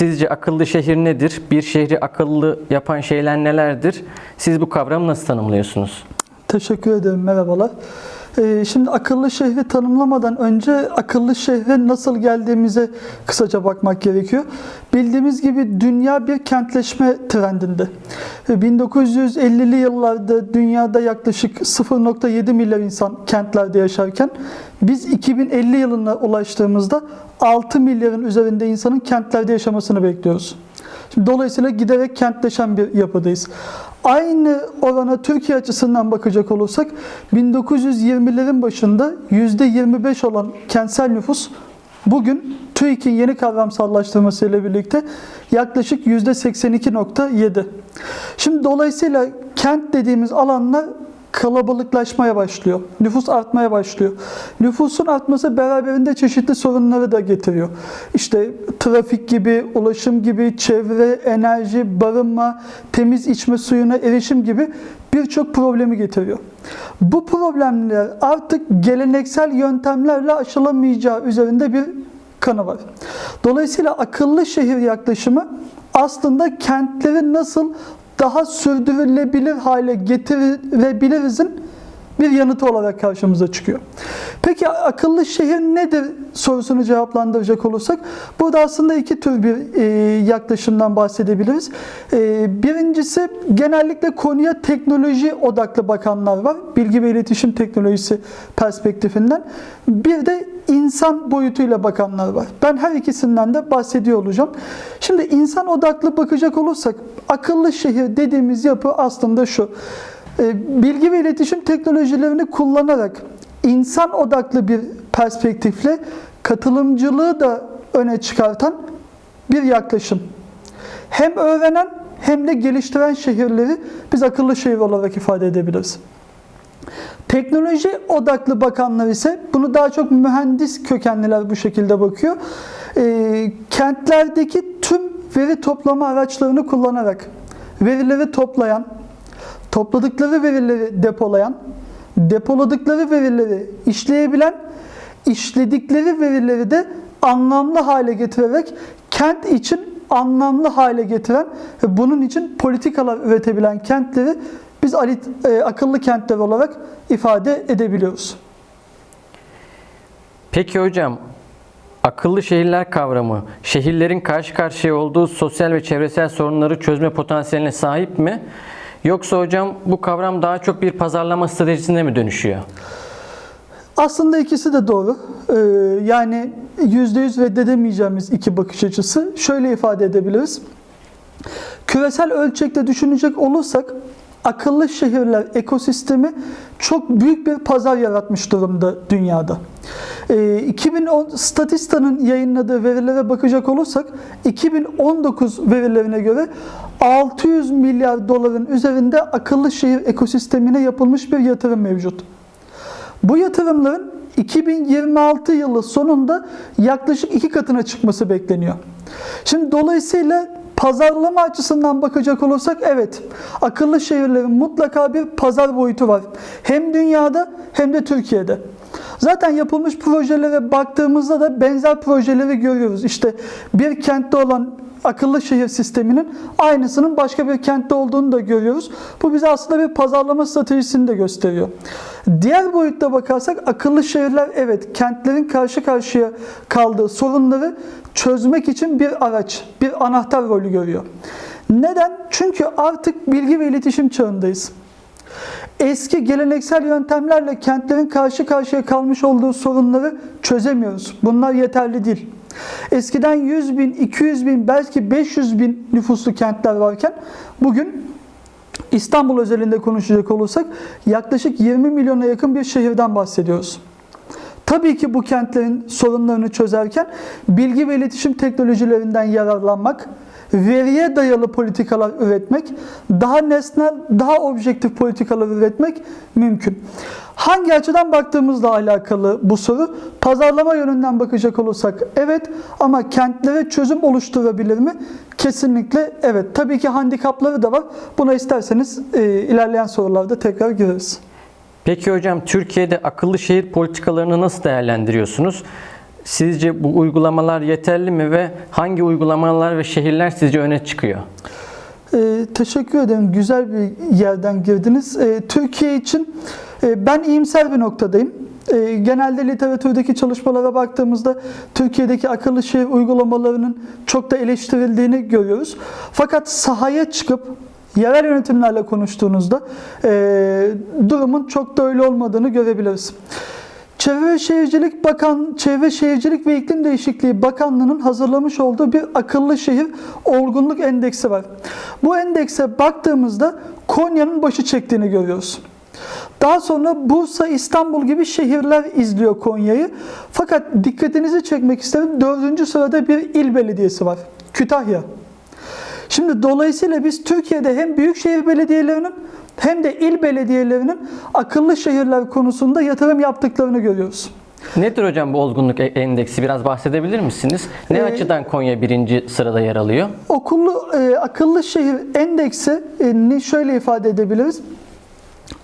Sizce akıllı şehir nedir? Bir şehri akıllı yapan şeyler nelerdir? Siz bu kavramı nasıl tanımlıyorsunuz? Teşekkür ederim, merhabalar. Ee, Şimdi akıllı şehri tanımlamadan önce akıllı şehre nasıl geldiğimize kısaca bakmak gerekiyor. Bildiğimiz gibi dünya bir kentleşme trendinde. Ee, 1950'li yıllarda dünyada yaklaşık 0.7 milyar insan kentlerde yaşarken biz 2050 yılına ulaştığımızda 6 milyarın üzerinde insanın kentlerde yaşamasını bekliyoruz. Şimdi dolayısıyla giderek kentleşen bir yapıdayız. Aynı orana Türkiye açısından bakacak olursak 1920'lerin başında %25 olan kentsel nüfus bugün TÜİK'in yeni kavramsallaştırması ile birlikte yaklaşık %82.7. Şimdi dolayısıyla kent dediğimiz alanlar kalabalıklaşmaya başlıyor. Nüfus artmaya başlıyor. Nüfusun artması beraberinde çeşitli sorunları da getiriyor. İşte trafik gibi, ulaşım gibi, çevre, enerji, barınma, temiz içme suyuna erişim gibi birçok problemi getiriyor. Bu problemler artık geleneksel yöntemlerle aşılamayacağı üzerinde bir kanı var. Dolayısıyla akıllı şehir yaklaşımı aslında kentleri nasıl daha sürdürülebilir hale getirebilirizin bir yanıtı olarak karşımıza çıkıyor. Peki akıllı şehir nedir sorusunu cevaplandıracak olursak burada aslında iki tür bir e, yaklaşımdan bahsedebiliriz. E, birincisi genellikle konuya teknoloji odaklı bakanlar var. Bilgi ve iletişim teknolojisi perspektifinden. Bir de insan boyutuyla bakanlar var. Ben her ikisinden de bahsediyor olacağım. Şimdi insan odaklı bakacak olursak akıllı şehir dediğimiz yapı aslında şu. E, Bilgi ve iletişim teknolojilerini kullanarak insan odaklı bir perspektifle katılımcılığı da öne çıkartan bir yaklaşım. Hem öğrenen hem de geliştiren şehirleri biz akıllı şehir olarak ifade edebiliriz. Teknoloji odaklı bakanlar ise bunu daha çok mühendis kökenliler bu şekilde bakıyor. E, kentlerdeki tüm veri toplama araçlarını kullanarak verileri toplayan, topladıkları verileri depolayan, depoladıkları verileri işleyebilen, işledikleri verileri de anlamlı hale getirerek kent için anlamlı hale getiren ve bunun için politikalar üretebilen kentleri biz alit, e, akıllı kentler olarak ifade edebiliyoruz. Peki hocam, akıllı şehirler kavramı şehirlerin karşı karşıya olduğu sosyal ve çevresel sorunları çözme potansiyeline sahip mi? Yoksa hocam bu kavram daha çok bir pazarlama stratejisine mi dönüşüyor? Aslında ikisi de doğru. Ee, yani %100 reddedemeyeceğimiz iki bakış açısı. Şöyle ifade edebiliriz. Küresel ölçekte düşünecek olursak akıllı şehirler ekosistemi çok büyük bir pazar yaratmış durumda dünyada. Ee, 2010 Statista'nın yayınladığı verilere bakacak olursak 2019 verilerine göre 600 milyar doların üzerinde akıllı şehir ekosistemine yapılmış bir yatırım mevcut. Bu yatırımların 2026 yılı sonunda yaklaşık iki katına çıkması bekleniyor. Şimdi dolayısıyla pazarlama açısından bakacak olursak evet akıllı şehirlerin mutlaka bir pazar boyutu var. Hem dünyada hem de Türkiye'de. Zaten yapılmış projelere baktığımızda da benzer projeleri görüyoruz. İşte bir kentte olan akıllı şehir sisteminin aynısının başka bir kentte olduğunu da görüyoruz. Bu bize aslında bir pazarlama stratejisini de gösteriyor. Diğer boyutta bakarsak akıllı şehirler evet kentlerin karşı karşıya kaldığı sorunları çözmek için bir araç, bir anahtar rolü görüyor. Neden? Çünkü artık bilgi ve iletişim çağındayız. Eski geleneksel yöntemlerle kentlerin karşı karşıya kalmış olduğu sorunları çözemiyoruz. Bunlar yeterli değil. Eskiden 100 bin, 200 bin, belki 500 bin nüfuslu kentler varken bugün İstanbul özelinde konuşacak olursak yaklaşık 20 milyona yakın bir şehirden bahsediyoruz. Tabii ki bu kentlerin sorunlarını çözerken bilgi ve iletişim teknolojilerinden yararlanmak, veriye dayalı politikalar üretmek, daha nesnel, daha objektif politikalar üretmek mümkün. Hangi açıdan baktığımızla alakalı bu soru. Pazarlama yönünden bakacak olursak evet ama kentlere çözüm oluşturabilir mi? Kesinlikle evet. Tabii ki handikapları da var. Buna isterseniz e, ilerleyen sorularda tekrar gireriz. Peki hocam Türkiye'de akıllı şehir politikalarını nasıl değerlendiriyorsunuz? Sizce bu uygulamalar yeterli mi ve hangi uygulamalar ve şehirler sizce öne çıkıyor? Ee, teşekkür ederim. Güzel bir yerden girdiniz. Ee, Türkiye için e, ben iyimser bir noktadayım. Ee, genelde literatürdeki çalışmalara baktığımızda Türkiye'deki akıllı şehir uygulamalarının çok da eleştirildiğini görüyoruz. Fakat sahaya çıkıp yerel yönetimlerle konuştuğunuzda e, durumun çok da öyle olmadığını görebiliriz. Çevre Şehircilik Bakan Çevre Şehircilik ve İklim Değişikliği Bakanlığı'nın hazırlamış olduğu bir akıllı şehir olgunluk endeksi var. Bu endekse baktığımızda Konya'nın başı çektiğini görüyoruz. Daha sonra Bursa, İstanbul gibi şehirler izliyor Konya'yı. Fakat dikkatinizi çekmek isterim. Dördüncü sırada bir il belediyesi var. Kütahya. Şimdi dolayısıyla biz Türkiye'de hem büyükşehir belediyelerinin hem de il belediyelerinin akıllı şehirler konusunda yatırım yaptıklarını görüyoruz. Nedir hocam bu olgunluk e- endeksi? Biraz bahsedebilir misiniz? Ne Ee, açıdan Konya birinci sırada yer alıyor? Okullu e, akıllı şehir endeksi e, şöyle ifade edebiliriz.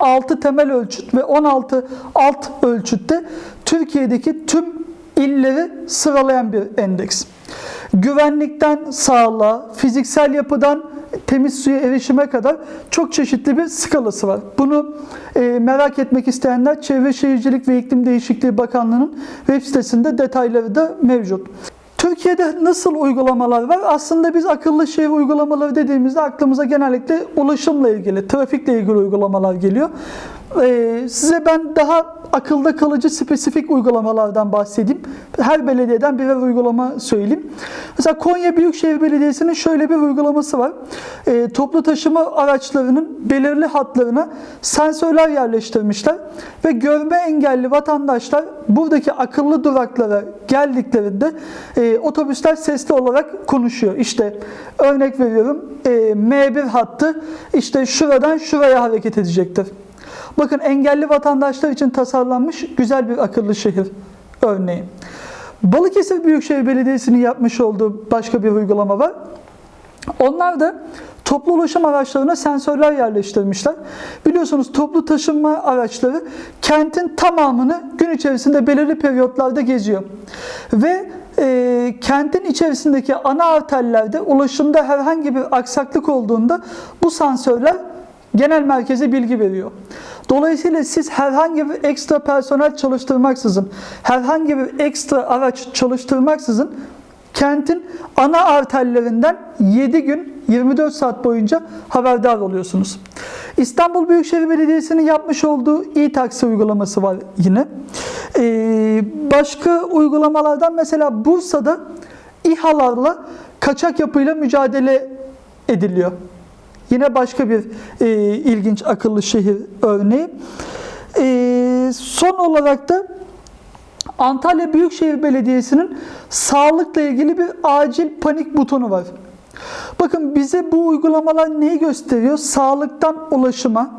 6 temel ölçüt ve 16 alt ölçütte Türkiye'deki tüm illeri sıralayan bir endeks. Güvenlikten sağlığa, fiziksel yapıdan temiz suya erişime kadar çok çeşitli bir skalası var. Bunu e, merak etmek isteyenler Çevre Şehircilik ve İklim Değişikliği Bakanlığı'nın web sitesinde detayları da mevcut. Türkiye'de nasıl uygulamalar var? Aslında biz akıllı şehir uygulamaları dediğimizde aklımıza genellikle ulaşımla ilgili, trafikle ilgili uygulamalar geliyor. Ee, size ben daha akılda kalıcı spesifik uygulamalardan bahsedeyim. Her belediyeden birer uygulama söyleyeyim. Mesela Konya Büyükşehir Belediyesi'nin şöyle bir uygulaması var. Ee, toplu taşıma araçlarının belirli hatlarına sensörler yerleştirmişler ve görme engelli vatandaşlar buradaki akıllı duraklara geldiklerinde e, otobüsler sesli olarak konuşuyor. İşte örnek veriyorum e, M1 hattı işte şuradan şuraya hareket edecektir. Bakın engelli vatandaşlar için tasarlanmış güzel bir akıllı şehir örneği. Balıkesir Büyükşehir Belediyesi'nin yapmış olduğu başka bir uygulama var. Onlar da toplu ulaşım araçlarına sensörler yerleştirmişler. Biliyorsunuz toplu taşıma araçları kentin tamamını gün içerisinde belirli periyotlarda geziyor. Ve e, kentin içerisindeki ana arterlerde ulaşımda herhangi bir aksaklık olduğunda bu sensörler genel merkeze bilgi veriyor. Dolayısıyla siz herhangi bir ekstra personel çalıştırmaksızın, herhangi bir ekstra araç çalıştırmaksızın kentin ana arterlerinden 7 gün 24 saat boyunca haberdar oluyorsunuz. İstanbul Büyükşehir Belediyesi'nin yapmış olduğu e-taksi uygulaması var yine. Ee, başka uygulamalardan mesela Bursa'da İHA'larla kaçak yapıyla mücadele ediliyor. Yine başka bir e, ilginç akıllı şehir örneği. E, son olarak da Antalya Büyükşehir Belediyesi'nin sağlıkla ilgili bir acil panik butonu var. Bakın bize bu uygulamalar neyi gösteriyor? Sağlıktan ulaşıma,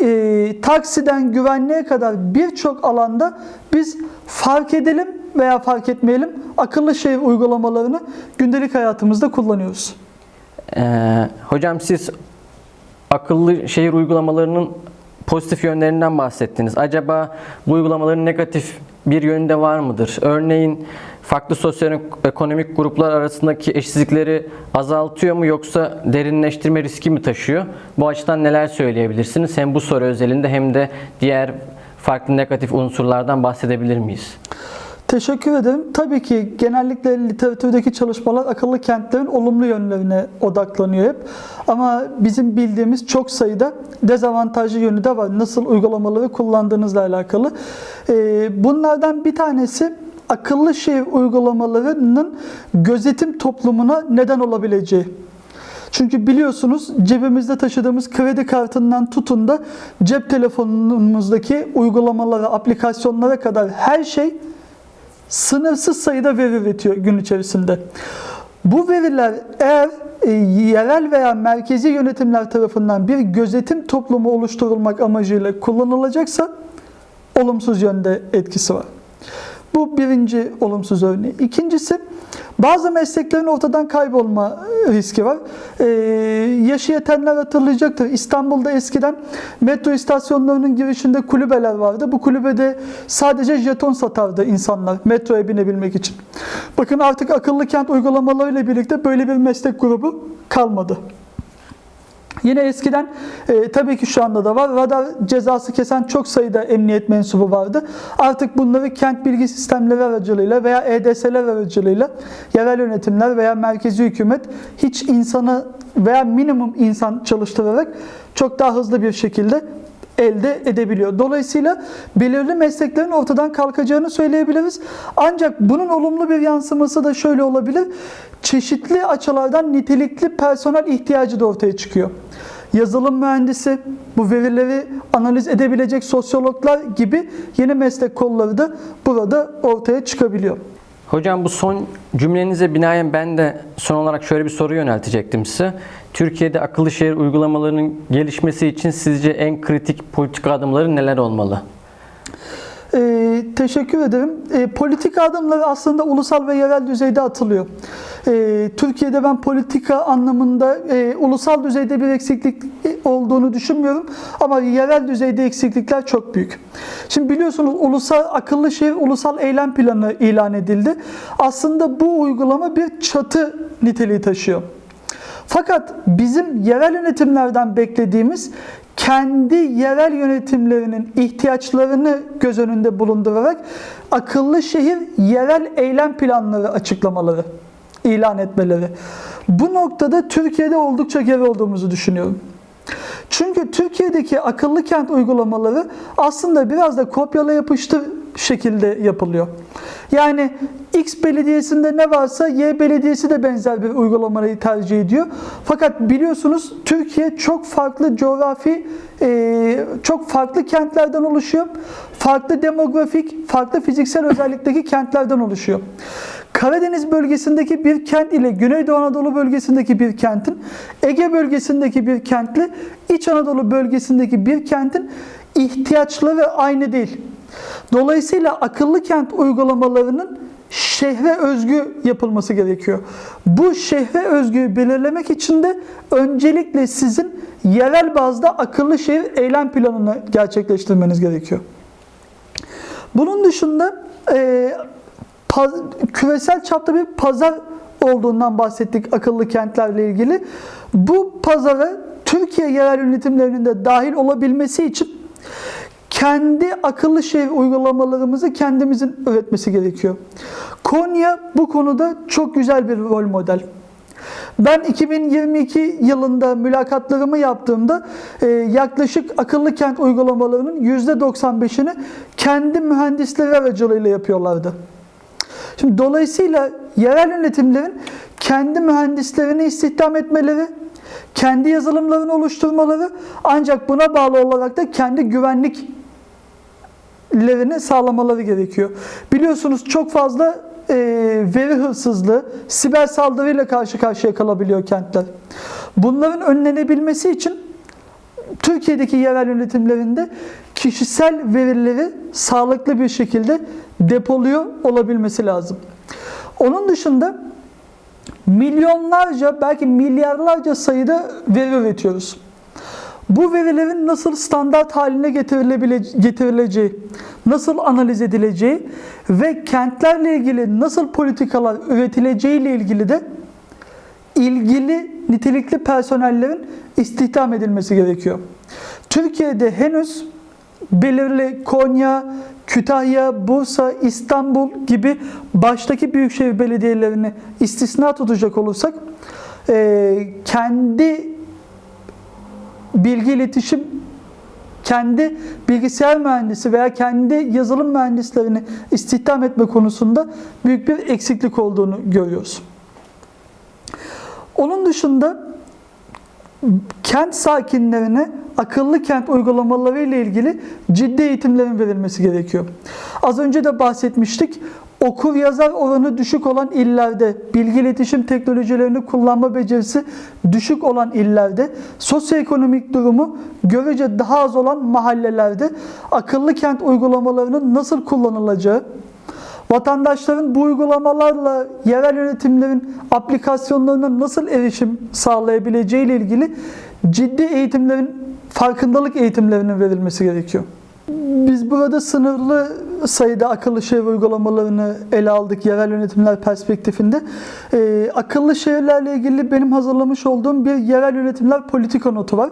e, taksiden güvenliğe kadar birçok alanda biz fark edelim veya fark etmeyelim akıllı şehir uygulamalarını gündelik hayatımızda kullanıyoruz. Ee, hocam siz akıllı şehir uygulamalarının pozitif yönlerinden bahsettiniz. Acaba bu uygulamaların negatif bir yönü de var mıdır? Örneğin farklı sosyoekonomik gruplar arasındaki eşitsizlikleri azaltıyor mu yoksa derinleştirme riski mi taşıyor? Bu açıdan neler söyleyebilirsiniz? Hem bu soru özelinde hem de diğer farklı negatif unsurlardan bahsedebilir miyiz? Teşekkür ederim. Tabii ki genellikle literatürdeki çalışmalar akıllı kentlerin olumlu yönlerine odaklanıyor hep. Ama bizim bildiğimiz çok sayıda dezavantajlı yönü de var. Nasıl uygulamaları kullandığınızla alakalı. Ee, Bunlardan bir tanesi akıllı şehir uygulamalarının gözetim toplumuna neden olabileceği. Çünkü biliyorsunuz cebimizde taşıdığımız kredi kartından tutun da cep telefonumuzdaki uygulamalara, aplikasyonlara kadar her şey sınırsız sayıda veri üretiyor gün içerisinde. Bu veriler eğer e, yerel veya merkezi yönetimler tarafından bir gözetim toplumu oluşturulmak amacıyla kullanılacaksa olumsuz yönde etkisi var. Bu birinci olumsuz örneği. İkincisi Bazı mesleklerin ortadan kaybolma riski var. Ee, yaşı yetenler hatırlayacaktır. İstanbul'da eskiden metro istasyonlarının girişinde kulübeler vardı. Bu kulübede sadece jeton satardı insanlar metroya binebilmek için. Bakın artık akıllı kent uygulamalarıyla birlikte böyle bir meslek grubu kalmadı. Yine eskiden e, tabii ki şu anda da var. Radar cezası kesen çok sayıda emniyet mensubu vardı. Artık bunları kent bilgi sistemleri aracılığıyla veya EDS'ler aracılığıyla yerel yönetimler veya merkezi hükümet hiç insanı veya minimum insan çalıştırarak çok daha hızlı bir şekilde elde edebiliyor. Dolayısıyla belirli mesleklerin ortadan kalkacağını söyleyebiliriz. Ancak bunun olumlu bir yansıması da şöyle olabilir. Çeşitli açılardan nitelikli personel ihtiyacı da ortaya çıkıyor. Yazılım mühendisi, bu verileri analiz edebilecek sosyologlar gibi yeni meslek kolları da burada ortaya çıkabiliyor. Hocam bu son cümlenize binaen ben de son olarak şöyle bir soru yöneltecektim size. Türkiye'de akıllı şehir uygulamalarının gelişmesi için sizce en kritik politika adımları neler olmalı? Ee, teşekkür ederim. Ee, politika adımları aslında ulusal ve yerel düzeyde atılıyor. Ee, Türkiye'de ben politika anlamında e, ulusal düzeyde bir eksiklik olduğunu düşünmüyorum ama yerel düzeyde eksiklikler çok büyük. Şimdi biliyorsunuz ulusal akıllı şehir ulusal eylem planı ilan edildi. Aslında bu uygulama bir çatı niteliği taşıyor. Fakat bizim yerel yönetimlerden beklediğimiz kendi yerel yönetimlerinin ihtiyaçlarını göz önünde bulundurarak akıllı şehir yerel eylem planları açıklamaları, ilan etmeleri. Bu noktada Türkiye'de oldukça geri olduğumuzu düşünüyorum. Çünkü Türkiye'deki akıllı kent uygulamaları aslında biraz da kopyala yapıştır şekilde yapılıyor. Yani X belediyesinde ne varsa Y belediyesi de benzer bir uygulamayı tercih ediyor. Fakat biliyorsunuz Türkiye çok farklı coğrafi, e, çok farklı kentlerden oluşuyor. Farklı demografik, farklı fiziksel özellikteki kentlerden oluşuyor. Karadeniz bölgesindeki bir kent ile Güneydoğu Anadolu bölgesindeki bir kentin, Ege bölgesindeki bir kentle İç Anadolu bölgesindeki bir kentin ihtiyaçları aynı değil. Dolayısıyla akıllı kent uygulamalarının şehre özgü yapılması gerekiyor. Bu şehre özgüyü belirlemek için de öncelikle sizin yerel bazda akıllı şehir eylem planını gerçekleştirmeniz gerekiyor. Bunun dışında paz- küresel çapta bir pazar olduğundan bahsettik akıllı kentlerle ilgili. Bu pazara Türkiye yerel yönetimlerinin de dahil olabilmesi için kendi akıllı şehir uygulamalarımızı kendimizin üretmesi gerekiyor. Konya bu konuda çok güzel bir rol model. Ben 2022 yılında mülakatlarımı yaptığımda e, yaklaşık akıllı kent uygulamalarının %95'ini kendi mühendisleri aracılığıyla yapıyorlardı. Şimdi dolayısıyla yerel yönetimlerin kendi mühendislerini istihdam etmeleri, kendi yazılımlarını oluşturmaları ancak buna bağlı olarak da kendi güvenliklerini sağlamaları gerekiyor. Biliyorsunuz çok fazla e, veri hırsızlığı, siber saldırıyla karşı karşıya kalabiliyor kentler. Bunların önlenebilmesi için Türkiye'deki yerel yönetimlerinde kişisel verileri sağlıklı bir şekilde depoluyor olabilmesi lazım. Onun dışında milyonlarca belki milyarlarca sayıda veri üretiyoruz. Bu verilerin nasıl standart haline getirileceği, nasıl analiz edileceği ve kentlerle ilgili nasıl politikalar üretileceği ile ilgili de ilgili nitelikli personellerin istihdam edilmesi gerekiyor. Türkiye'de henüz belirli Konya, Kütahya, Bursa, İstanbul gibi baştaki büyükşehir belediyelerini istisna tutacak olursak e, kendi bilgi iletişim kendi bilgisayar mühendisi veya kendi yazılım mühendislerini istihdam etme konusunda büyük bir eksiklik olduğunu görüyoruz. Onun dışında kent sakinlerine akıllı kent uygulamaları ile ilgili ciddi eğitimlerin verilmesi gerekiyor. Az önce de bahsetmiştik. Okur yazar oranı düşük olan illerde, bilgi iletişim teknolojilerini kullanma becerisi düşük olan illerde, sosyoekonomik durumu görece daha az olan mahallelerde akıllı kent uygulamalarının nasıl kullanılacağı, Vatandaşların bu uygulamalarla yerel yönetimlerin aplikasyonlarına nasıl erişim sağlayabileceği ile ilgili ciddi eğitimlerin, farkındalık eğitimlerinin verilmesi gerekiyor. Biz burada sınırlı sayıda akıllı şehir uygulamalarını ele aldık yerel yönetimler perspektifinde. Ee, akıllı şehirlerle ilgili benim hazırlamış olduğum bir yerel yönetimler politika notu var.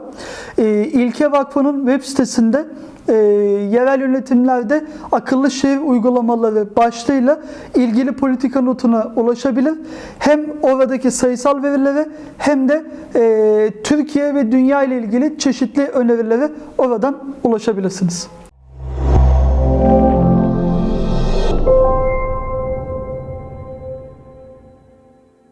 Ee, İlke Vakfı'nın web sitesinde e, yerel yönetimlerde akıllı şehir uygulamaları başlığıyla ilgili politika notuna ulaşabilir. Hem oradaki sayısal verilere hem de e, Türkiye ve dünya ile ilgili çeşitli önerilere oradan ulaşabilirsiniz.